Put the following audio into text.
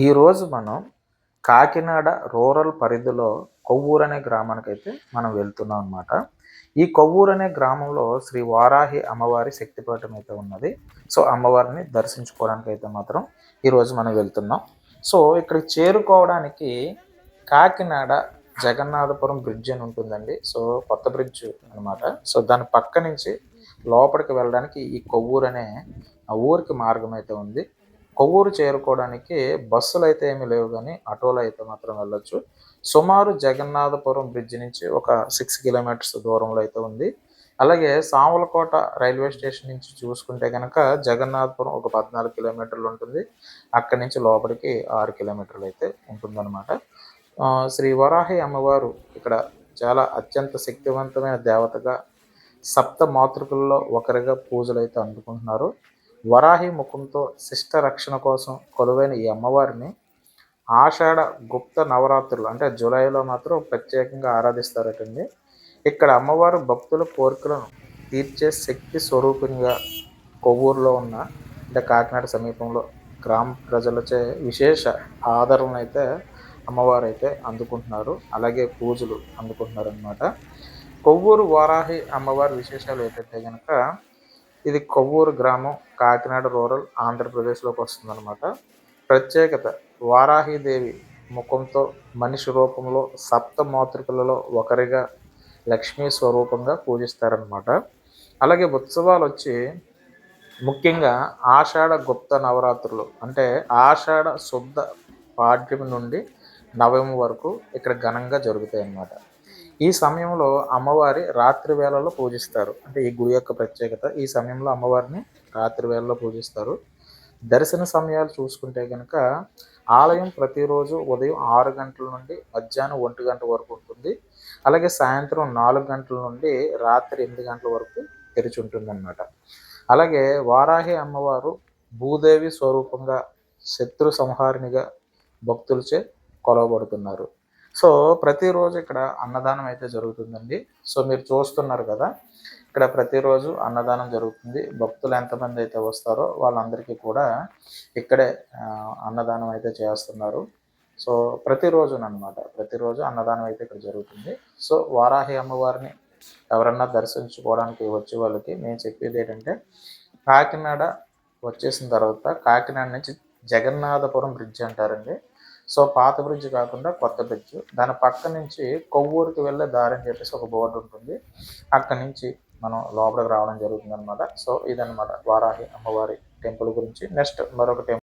ఈరోజు మనం కాకినాడ రూరల్ పరిధిలో కొవ్వూరు అనే గ్రామానికి అయితే మనం వెళ్తున్నాం అనమాట ఈ కొవ్వూరు అనే గ్రామంలో శ్రీ వారాహి అమ్మవారి శక్తిపీఠం అయితే ఉన్నది. సో అమ్మవారిని దర్శించుకోవడానికి అయితే మాత్రం ఈరోజు మనం వెళ్తున్నాం. సో ఇక్కడికి చేరుకోవడానికి కాకినాడ జగన్నాథపురం బ్రిడ్జ్ అని ఉంటుందండి. సో కొత్త బ్రిడ్జ్ అనమాట సో దాని పక్క నుంచి లోపలికి వెళ్ళడానికి ఈ కొవ్వూరు అనే ఊరికి మార్గం అయితే ఉంది. కొవ్వూరు చేరుకోవడానికి బస్సులు అయితే ఏమీ లేవు కానీ ఆటోలు అయితే మాత్రం వెళ్ళొచ్చు. సుమారు జగన్నాథపురం బ్రిడ్జ్ నుంచి ఒక సిక్స్ కిలోమీటర్స్ దూరంలో అయితే ఉంది. అలాగే సామలకోట రైల్వే స్టేషన్ నుంచి చూసుకుంటే కనుక జగన్నాథపురం ఒక పద్నాలుగు కిలోమీటర్లు ఉంటుంది. అక్కడి నుంచి లోపలికి ఆరు కిలోమీటర్లు అయితే ఉంటుందన్నమాట. శ్రీ వరాహి అమ్మవారు ఇక్కడ చాలా అత్యంత శక్తివంతమైన దేవతగా సప్త మాతృకుల్లో ఒకరిగా పూజలు అయితే అందుకుంటున్నారు. వరాహి ముఖంతో శిష్ట రక్షణ కోసం కొలువైన ఈ అమ్మవారిని ఆషాఢ గుప్త నవరాత్రులు అంటే జూలైలో మాత్రం ప్రత్యేకంగా ఆరాధిస్తారటండి. ఇక్కడ అమ్మవారు భక్తుల కోరికలను తీర్చే శక్తి స్వరూపిణిగా కొవ్వూరులో ఉన్న అంటే కాకినాడ సమీపంలో గ్రామ ప్రజలచే విశేష ఆదరణ అయితే అమ్మవారు అయితే అందుకుంటున్నారు. అలాగే పూజలు అందుకుంటున్నారు అనమాట కొవ్వూరు వారాహి అమ్మవారి విశేషాలు ఏంటంటే కనుక ఇది కొవ్వూరు గ్రామం కాకినాడ రూరల్ ఆంధ్రప్రదేశ్లోకి వస్తుందన్నమాట. ప్రత్యేకత వారాహిదేవి ముఖంతో మనిషి రూపంలో సప్త మాతృకలలో ఒకరిగా లక్ష్మీ స్వరూపంగా పూజిస్తారనమాట అలాగే ఉత్సవాలు వచ్చి ముఖ్యంగా ఆషాఢ గుప్త నవరాత్రులు అంటే ఆషాఢ శుద్ధ పాడ్యమి నుండి నవమి వరకు ఇక్కడ ఘనంగా జరుగుతాయి అన్నమాట ఈ సమయంలో అమ్మవారి రాత్రి వేళలో పూజిస్తారు. అంటే ఈ గుడి యొక్క ప్రత్యేకత ఈ సమయంలో అమ్మవారిని రాత్రి వేళలో పూజిస్తారు. దర్శన సమయాలు చూసుకుంటే కనుక ఆలయం ప్రతిరోజు ఉదయం ఆరు గంటల నుండి మధ్యాహ్నం ఒంటి గంట వరకు ఉంటుంది. అలాగే సాయంత్రం నాలుగు గంటల నుండి రాత్రి ఎనిమిది గంటల వరకు తెరిచి ఉంటుందన్నమాట. అలాగే వారాహి అమ్మవారు భూదేవి స్వరూపంగా శత్రు సంహారినిగా భక్తులచే కొలవబడుతున్నారు. సో ప్రతిరోజు ఇక్కడ అన్నదానం అయితే జరుగుతుందండి. సో మీరు చూస్తున్నారు కదా ఇక్కడ ప్రతిరోజు అన్నదానం జరుగుతుంది. భక్తులు ఎంతమంది అయితే వస్తారో వాళ్ళందరికీ కూడా ఇక్కడే అన్నదానం అయితే చేస్తున్నారు. సో ప్రతిరోజునమాట ప్రతిరోజు అన్నదానం అయితే ఇక్కడ జరుగుతుంది. సో వారాహి అమ్మవారిని ఎవరన్నా దర్శించుకోవడానికి వచ్చే వాళ్ళకి నేను చెప్పేది ఏంటంటే కాకినాడ వచ్చేసిన తర్వాత కాకినాడ నుంచి జగన్నాథపురం బ్రిడ్జ్ అంటారండి. సో పాత బ్రిడ్జ్ కాకుండా కొత్త బ్రిడ్జ్. దాని పక్క నుంచి కొవ్వూరుకి వెళ్ళే దారి అని చెప్పేసి ఒక బోర్డు ఉంటుంది. అక్కడి నుంచి మనం లోపలికి రావడం జరుగుతుంది అనమాట సో ఇదనమాట వారాహి అమ్మవారి టెంపుల్ గురించి. నెక్స్ట్ మరొక టెంపుల్